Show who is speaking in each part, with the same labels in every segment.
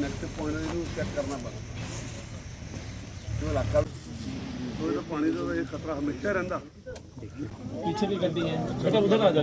Speaker 1: Negative point ਇਹਨੂੰ check ਕਰਨਾ ਪੈਣਾ ਜੋ ਇਲਾਕਾ ਉਹਦੇ ਪਾਣੀ ਦਾ ਇਹ ਖਤਰਾ ਹਮੇਸ਼ਾ ਰਹਿੰਦਾ।
Speaker 2: ਪਿੱਛੇ ਵੀ
Speaker 1: ਗੱਡੀ ਹੈ। ਬੇਟਾ ਉਧਰ ਆ ਜਾ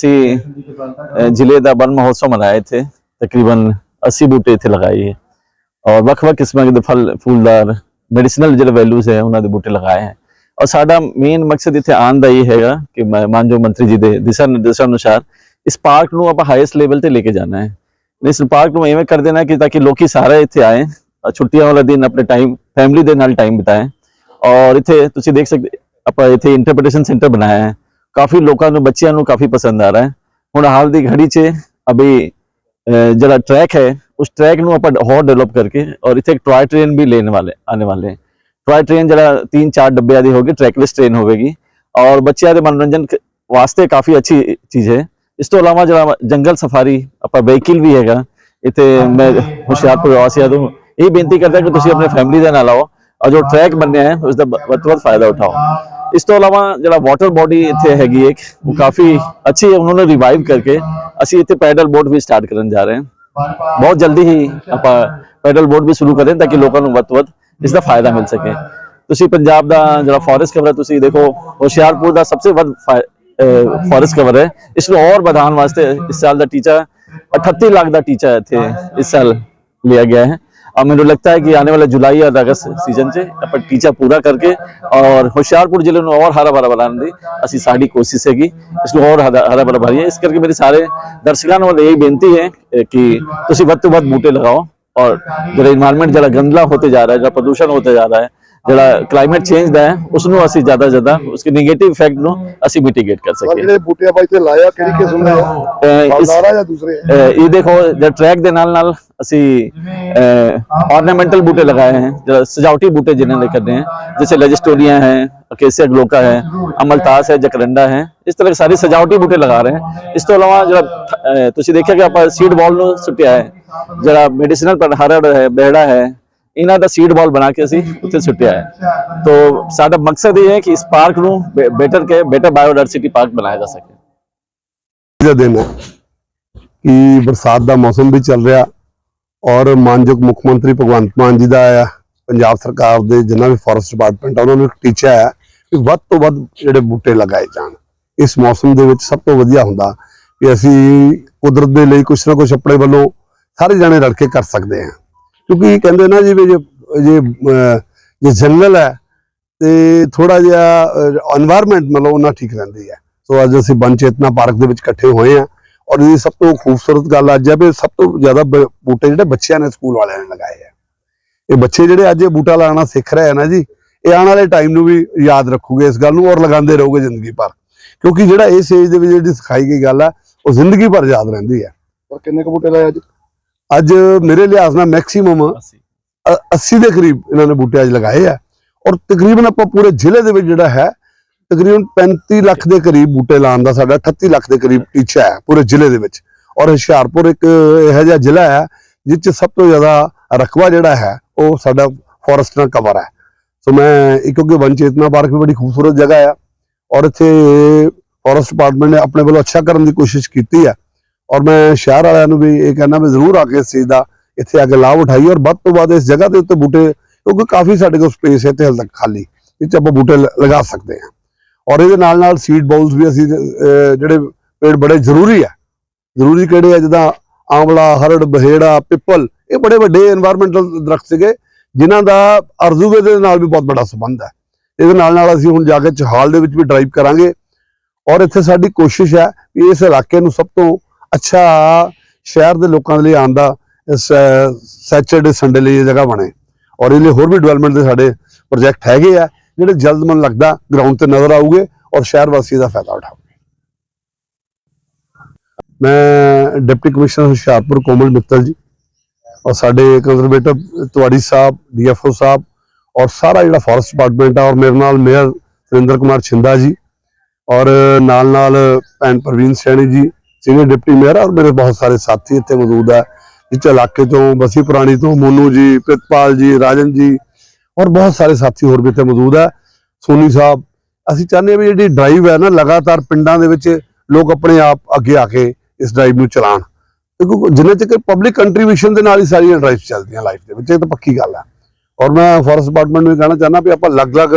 Speaker 1: ਤੇ
Speaker 3: ਜ਼ਿਲ੍ਹੇ ਦਾ ਵਨ ਮਹੋਤਸਵ ਮਨਾਇਆ ਇੱਥੇ, ਤਕਰੀਬਨ 80 ਬੂਟੇ ਇੱਥੇ ਲਗਾਏ ਹੈ। ਔਰ ਵੱਖ-ਵੱਖ ਕਿਸਮਾਂ ਦੇ ਫਲ, ਫੂਲਦਾਰ ਮੈਡੀਸਨਲ ਜਿਹੜੇ ਵੈਲਿਊਜ਼ ਹੈ, ਉਹਨਾਂ ਦੇ ਬੂਟੇ ਲਗਾਏ ਹੈ। और साडा मेन मकसद इतने आन का ही है कि मान मानजो मंत्री जी के दिशा निर्देशों अनुसार इस पार्क को आप हाईएसट लेवल से लेके जाना है। इस पार्क में इवें कर देना कि ताकि लोग सारे इतने आए छुट्टिया वाला दिन अपने टाइम फैमिली के नाल टाइम बिताए। और इतने तुम देख सकते आप इतने इंटरप्रटेन सेंटर बनाया है। काफ़ी लोगों बच्चों को काफ़ी पसंद आ रहा है। हूँ हाल की घड़ी से अभी जरा ट्रैक है। उस ट्रैक न आप डेवलप करके और इतने एक टॉय ट्रेन भी लेने वाले आने वाले हैं। टॉय ट्रेन जरा तीन चार डब्बे आदि होगी ट्रैकलेस ट्रेन होगी और बच्चे के मनोरंजन वास्ते काफ़ी अच्छी चीज़ है। इस तो अलावा जरा जंगल सफारी, अपना वहीकिल भी है इतने मैं होशियारपुर वासी तो यही बेनती करता कि तुम अपने फैमिली का ना आओ और जो ट्रैक बनने हैं उसका वो तो फ़ायदा उठाओ। इस तो अलावा जो वाटर बॉडी इतने हैगी एक, वो काफ़ी अच्छी है, उन्होंने रिवाइव करके असं इतने पैडल बोट भी स्टार्ट कर जा रहे हैं। बहुत जल्दी ही आप पैडल बोट भी शुरू करें ताकि लोगों को वो तो ਇਸ ਦਾ ਫਾਇਦਾ ਮਿਲ ਸਕੇ ਤੁਸੀਂ ਪੰਜਾਬ ਦਾ ਜਿਹੜਾ ਫੋਰੈਸਟ ਕਵਰ ਹੈ ਤੁਸੀਂ ਦੇਖੋ ਹੁਸ਼ਿਆਰਪੁਰ ਦਾ ਸਭ ਤੋਂ ਵੱਧ ਫੋਰੈਸਟ ਕਵਰ ਹੈ ਇਸ ਨੂੰ ਹੋਰ ਵਧਾਉਣ ਵਾਸਤੇ ਇਸ ਸਾਲ ਦਾ ਟੀਚਾ 38 ਲੱਖ ਦਾ ਟੀਚਾ ਇੱਥੇ ਇਸ ਸਾਲ ਲਿਆ ਗਿਆ ਹੈ और मुझे लगता है कि आने वाले जुलाई और अगस्त सीजन से अपन टीचा पूरा करके और ਹੁਸ਼ਿਆਰਪੁਰ ਜ਼ਿਲ੍ਹੇ ਨੂੰ ਹੋਰ ਹਰਾ ਭਰਾ ਬਣਾਉਣ ਦੀ ਅਸੀਂ ਸਾਡੀ ਕੋਸ਼ਿਸ਼ ਹੈਗੀ ਇਸ ਨੂੰ ਹੋਰ ਹਰਾ ਹਰਾ ਭਰਾ ਭਰੀਏ ਇਸ ਕਰਕੇ ਮੇਰੇ ਸਾਰੇ ਦਰਸ਼ਕਾਂ ਨੂੰ ਇਹ ਬੇਨਤੀ ਹੈ ਅਹ ਕਿ ਤੁਸੀਂ ਵੱਧ ਤੋਂ ਵੱਧ ਬੂਟੇ और ਜਿਹੜਾ এনवायरमेंट ਜਿਹੜਾ ਗੰਦਲਾ ਹੋਤੇ ਜਾ ਰਿਹਾ ਹੈ ਜਿਹੜਾ ਪ੍ਰਦੂਸ਼ਣ ਹੋਤੇ ਜਾ ਰਿਹਾ ਹੈ ਜਿਹੜਾ ਕਲਾਈਮੇਟ ਚੇਂਜ ਦਾ ਹੈ ਉਸ ਨੂੰ ਅਸੀਂ ਜ਼ਿਆਦਾ ਜ਼ਿਆਦਾ ਉਸਕੇ 네ਗੇਟਿਵ ਇਫੈਕਟ ਨੂੰ ਅਸੀਂ ਮਿਟੀਗੇਟ ਕਰ ਸਕੀਏ।
Speaker 1: ਜਿਹੜੇ ਬੂਟਿਆਂ ਬਾਈ ਤੇ ਲਾਇਆ ਕਿਹੜੀ ਕਿਸਮ ਦੇ ਬਾਜ਼ਾਰਾ ਜਾਂ ਦੂਸਰੇ?
Speaker 3: ਇਹ ਦੇਖੋ ਜਿਹੜਾ ਟਰੈਕ ਦੇ ਨਾਲ ਨਾਲ ਅਸੀਂ ਆਰਨਾਮੈਂਟਲ ਬੂਟੇ ਲਗਾਏ ਹਨ ਜਿਹੜਾ ਸਜਾਵਟੀ ਬੂਟੇ ਜਿਨ੍ਹਾਂ ਨੇ ਕਰਦੇ ਹਨ जैसे लजिस्टोरिया है अकेसिया ग्लोका है अमलतास है जकरंडा है ਇਸ ਤਰ੍ਹਾਂ ਸਾਰੇ ਸਜਾਵਟੀ ਬੂਟੇ ਲਗਾ ਰਹੇ ਹਨ ਇਸ ਤੋਂ ਇਲਾਵਾ ਜਿਹੜਾ ਤੁਸੀਂ ਦੇਖਿਆ ਕਿ ਆਪਾਂ ਸੀਡ ਬਾਲ ਨੂੰ ਸੁੱਟਿਆ ਹੈ ਜਿਹੜਾ ਮੈਡੀਸਿਨਲ ਪਰ ਹੈ, ਬੇੜਾ ਹੈ, ਇਹਨਾਂ ਦਾ ਸੀਡ ਬਾਲ ਬਣਾ ਕੇ ਅਸੀਂ ਉੱਥੇ ਸੁੱਟਿਆ ਹੈ। ਤੋਂ ਸਾਡਾ ਮਕਸਦ ਇਹ ਹੈ ਕਿ ਇਸ ਪਾਰਕ ਨੂੰ ਬੈਟਰ ਕੇ ਬੈਟਰ ਬਾਇਓਡਾਇਵਰਸਿਟੀ ਪਾਰਕ ਬਣਾਇਆ ਜਾ ਸਕੇ।
Speaker 1: ਦਾ ਦਿਨ ਹੈ ਕਿ ਬਰਸਾਤ ਦਾ ਮੌਸਮ ਵੀ ਚੱਲ ਰਿਹਾ ਔਰ ਮਾਨਯੋਗ ਮੁੱਖ ਮੰਤਰੀ ਭਗਵੰਤ ਮਾਨ ਜੀ ਦਾ ਪੰਜਾਬ ਸਰਕਾਰ ਦੇ ਜਿੰਨਾ ਵੀ ਫੋਰੈਸਟ ਡਿਪਾਰਟਮੈਂਟ ਆ, ਉਹਨਾਂ ਨੂੰ ਇੱਕ ਟੀਚਾ ਹੈ ਕਿ ਵੱਧ ਤੋਂ ਵੱਧ ਜਿਹੜੇ ਬੂਟੇ ਲਗਾਏ ਜਾਣ। ਇਸ ਮੌਸਮ ਦੇ ਵਿੱਚ ਸਭ ਤੋਂ ਵਧੀਆ ਹੁੰਦਾ ਕਿ ਅਸੀਂ ਕੁਦਰਤ ਦੇ ਲਈ ਕੁਝ ਨਾ ਕੁਝ ਆਪਣੇ ਵੱਲੋਂ ਸਾਰੇ ਜਣੇ ਰਲ ਕੇ ਕਰ ਸਕਦੇ ਆ। ਕਿਉਂਕਿ ਕਹਿੰਦੇ ਨਾ ਜੀ, ਜੇ ਜੇ ਜੇ ਜੰਗਲ ਹੈ, ਤੇ ਥੋੜਾ ਜਿਹਾ এনवायरमेंट ਮਤਲਬ ਉਹਨਾਂ ਠੀਕ ਰਹਿੰਦੀ ਹੈ। ਸੋ ਅੱਜ ਅਸੀਂ ਬਨ ਚੇਤਨਾ ਪਾਰਕ ਦੇ ਵਿੱਚ ਇਕੱਠੇ ਹੋਏ ਆ ਔਰ ਇਹ ਸਭ ਤੋਂ ਖੂਬਸੂਰਤ ਗੱਲ ਅੱਜ ਹੈ ਵੀ ਸਭ ਤੋਂ ਜ਼ਿਆਦਾ ਬੂਟੇ ਜਿਹੜੇ ਬੱਚਿਆਂ ਨੇ ਸਕੂਲ ਵਾਲਿਆਂ ਨੇ ਲਗਾਏ ਆ। ਇਹ ਬੱਚੇ ਜਿਹੜੇ ਅੱਜ ਇਹ ਬੂਟਾ ਲਾਣਾ ਸਿੱਖ ਰਹੇ ਆ ਨਾ ਜੀ, ਇਹ ਆਉਣ ਵਾਲੇ ਟਾਈਮ ਨੂੰ ਵੀ ਯਾਦ ਰੱਖੂਗੇ ਇਸ ਗੱਲ ਨੂੰ ਔਰ ਲਗਾਉਂਦੇ ਰਹੋਗੇ ਜ਼ਿੰਦਗੀ ਭਰ। ਕਿਉਂਕਿ ਜਿਹੜਾ ਇਸ ਏਜ ਦੇ ਵਿੱਚ ਜਿਹੜੀ ਸਿਖਾਈ ਗਈ ਗੱਲ ਆ ਉਹ ਜ਼ਿੰਦਗੀ ਭਰ ਯਾਦ ਰਹਿੰਦੀ ਆ
Speaker 4: ਔਰ ਕਿੰਨੇ ਕੁ ਬੂਟੇ ਲਾਏ ਅੱਜ?
Speaker 1: ਅੱਜ ਮੇਰੇ ਲਿਹਾਜ਼ ਨਾਲ ਮੈਕਸਿਮਮ 80 ਦੇ ਕਰੀਬ ਇਹਨਾਂ ਨੇ ਬੂਟੇ ਅੱਜ ਲਗਾਏ ਆ। ਔਰ ਤਕਰੀਬਨ ਆਪਾਂ ਪੂਰੇ ਜ਼ਿਲ੍ਹੇ ਦੇ ਵਿੱਚ ਜਿਹੜਾ ਹੈ ਤਕਰੀਬਨ 35 ਲੱਖ ਦੇ ਕਰੀਬ ਬੂਟੇ ਲਾਉਣ ਦਾ ਸਾਡਾ 38 ਲੱਖ ਦੇ ਕਰੀਬ ਟੀਚਾ ਹੈ ਪੂਰੇ ਜ਼ਿਲ੍ਹੇ ਦੇ ਵਿੱਚ। ਔਰ ਹੁਸ਼ਿਆਰਪੁਰ ਇੱਕ ਇਹੋ ਜਿਹਾ ਜ਼ਿਲ੍ਹਾ ਹੈ ਜਿਸ 'ਚ ਸਭ ਤੋਂ ਜ਼ਿਆਦਾ ਰਕਬਾ ਜਿਹੜਾ ਹੈ ਉਹ ਸਾਡਾ ਫੋਰੈਸਟ ਨਾਲ ਕਵਰ ਹੈ। ਸੋ ਮੈਂ ਕਿਉਂਕਿ ਵਨ ਚੇਤਨਾ ਪਾਰਕ ਵੀ ਬੜੀ ਖੂਬਸੂਰਤ ਜਗ੍ਹਾ ਆ। ਔਰ ਇੱਥੇ ਫੋਰੈਸਟ ਡਿਪਾਰਟਮੈਂਟ ਨੇ ਆਪਣੇ ਵੱਲੋਂ ਅੱਛਾ ਕਰਨ ਦੀ ਕੋਸ਼ਿਸ਼ ਕੀਤੀ ਹੈ। ਔਰ ਮੈਂ ਸ਼ਹਿਰ ਵਾਲਿਆਂ ਨੂੰ ਵੀ ਇਹ ਕਹਿਣਾ ਵੀ ਜ਼ਰੂਰ ਆ ਕੇ ਇਸ ਚੀਜ਼ ਦਾ ਇੱਥੇ ਆ ਕੇ ਲਾਭ ਉਠਾਈ ਔਰ ਵੱਧ ਤੋਂ ਵੱਧ ਇਸ ਜਗ੍ਹਾ ਦੇ ਉੱਤੇ ਬੂਟੇ, ਕਿਉਂਕਿ ਕਾਫੀ ਸਾਡੇ ਕੋਲ ਸਪੇਸ ਹੈ ਤੇ ਹਲ ਤੱਕ ਖਾਲੀ ਇੱਥੇ ਆਪਾਂ ਬੂਟੇ ਲਗਾ ਸਕਦੇ ਹਾਂ। ਔਰ ਇਹਦੇ ਨਾਲ ਨਾਲ ਸੀਡ ਬਾਉਲਸ ਵੀ ਅਸੀਂ ਜਿਹੜੇ ਪੇੜ ਬੜੇ ਜ਼ਰੂਰੀ ਆ ਜ਼ਰੂਰੀ ਕਿਹੜੇ ਆ ਜਿੱਦਾਂ ਆਂਵਲਾ, ਹਰੜ, ਬਹੇੜਾ, ਪਿੱਪਲ, ਇਹ ਬੜੇ ਵੱਡੇ এনवायरमेंटਲ ਦਰਖਤ ਸੀਗੇ, ਜਿਨ੍ਹਾਂ ਦਾ ਅਰਜ਼ੂਵੇ ਦੇ ਨਾਲ ਵੀ ਬਹੁਤ ਵੱਡਾ ਸਬੰਧ ਹੈ। ਇਹਦੇ ਨਾਲ ਨਾਲ ਅਸੀਂ ਹੁਣ ਜਾ ਕੇ ਚਹਾਲ ਦੇ ਵਿੱਚ ਵੀ ਡਰਾਈਵ ਕਰਾਂਗੇ। ਔਰ ਇੱਥੇ ਸਾਡੀ ਕੋਸ਼ਿਸ਼ ਹੈ ਕਿ ਇਸ ਇਲਾਕੇ ਨੂੰ ਸਭ ਤੋਂ ਅੱਛਾ ਸ਼ਹਿਰ ਦੇ ਲੋਕਾਂ ਦੇ ਲਈ ਆਉਣ ਦਾ ਸੈਚਰਡੇ ਸੰਡੇ ਲਈ ਇਹ ਜਗ੍ਹਾ ਬਣੇ। ਔਰ ਇਹਦੇ ਲਈ ਹੋਰ ਵੀ ਡਿਵੈਲਪਮੈਂਟ ਦੇ ਸਾਡੇ ਪ੍ਰੋਜੈਕਟ ਹੈਗੇ ਆ, ਜਿਹੜੇ ਜਲਦ ਮਨ ਲੱਗਦਾ ਗਰਾਊਂਡ ਤੇ ਨਜ਼ਰ ਆਉਗੇ ਔਰ ਸ਼ਹਿਰ ਵਾਸੀ ਦਾ ਫਾਇਦਾ ਉਠਾਉਣਗੇ। ਮੈਂ ਡਿਪਟੀ ਕਮਿਸ਼ਨਰ ਹੁਸ਼ਿਆਰਪੁਰ ਕੋਮਲ ਮਿੱਤਲ ਜੀ ਔਰ ਸਾਡੇ ਕੰਜ਼ਰਵੇਟਰ ਤਿਵਾੜੀ ਸਾਹਿਬ ਡੀਐਫਓ ਸਾਹਿਬ ਔਰ ਸਾਰਾ ਜਿਹੜਾ ਫੋਰੈਸਟ ਡਿਪਾਰਟਮੈਂਟ ਆ ਔਰ ਮੇਰੇ ਨਾਲ ਮੇਅਰ ਸੁਰਿੰਦਰ ਕੁਮਾਰ ਛਿੰਦਾ ਜੀ ਔਰ ਨਾਲ ਨਾਲ ਭੈਣ ਪ੍ਰਵੀਨ ਸੈਣੀ ਜੀ ਸੀਨੀਅਰ ਡਿਪਟੀ ਮੇਅਰ ਔਰ ਮੇਰੇ ਬਹੁਤ ਸਾਰੇ ਸਾਥੀ ਇੱਥੇ ਮੌਜੂਦ ਹੈ ਇਸ ਇਲਾਕੇ ਤੋਂ ਬਸੀ ਪੁਰਾਣੀ ਤੋਂ ਮੋਨੂ ਜੀ, ਪ੍ਰਿਤਪਾਲ ਜੀ, ਰਾਜਨ ਜੀ ਔਰ ਬਹੁਤ ਸਾਰੇ ਸਾਥੀ ਹੋਰ ਵੀ ਇੱਥੇ ਮੌਜੂਦ ਹੈ ਸੋਨੀ ਸਾਹਿਬ, ਅਸੀਂ ਚਾਹੁੰਦੇ ਹਾਂ ਵੀ ਜਿਹੜੀ ਡਰਾਈਵ ਹੈ ਨਾ, ਲਗਾਤਾਰ ਪਿੰਡਾਂ ਦੇ ਵਿੱਚ ਲੋਕ ਆਪਣੇ ਆਪ ਅੱਗੇ ਆ ਕੇ ਇਸ ਡਰਾਈਵ ਨੂੰ ਚਲਾਉਣ। ਕਿਉਂਕਿ ਜਿੰਨੇ ਤੱਕ ਪਬਲਿਕ ਕੰਟਰੀਬਿਊਸ਼ਨ ਦੇ ਨਾਲ ਹੀ ਸਾਰੀਆਂ ਡਰਾਈਵਸ ਚੱਲਦੀਆਂ ਲਾਈਫ ਦੇ ਵਿੱਚ, ਇਹ ਤਾਂ ਪੱਕੀ ਗੱਲ ਹੈ ਔਰ ਮੈਂ ਫੋਰੈਸਟ ਡਿਪਾਰਟਮੈਂਟ ਨੂੰ ਕਹਿਣਾ ਚਾਹੁੰਦਾ ਵੀ ਆਪਾਂ ਅਲੱਗ-ਅਲੱਗ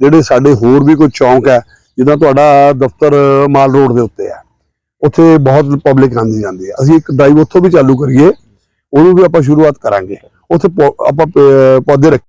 Speaker 1: ਜਿਹੜੇ ਸਾਡੇ ਹੋਰ ਵੀ ਕੋਈ ਚੌਂਕ ਹੈ ਜਿੱਦਾਂ ਤੁਹਾਡਾ ਦਫ਼ਤਰ ਮਾਲ ਰੋਡ ਦੇ ਉੱਤੇ ਹੈ ਉੱਥੇ ਬਹੁਤ ਪਬਲਿਕ ਆਉਂਦੀ ਜਾਂਦੀ ਹੈ। ਅਸੀਂ ਇੱਕ ਡਰਾਈਵ ਉੱਥੋਂ ਵੀ ਚਾਲੂ ਕਰੀਏ, ਉਹਨੂੰ ਵੀ ਆਪਾਂ ਸ਼ੁਰੂਆਤ ਕਰਾਂਗੇ। ਉੱਥੇ ਪੌ- ਆਪਾਂ ਪ- ਪੌਦੇ ਰੱਖ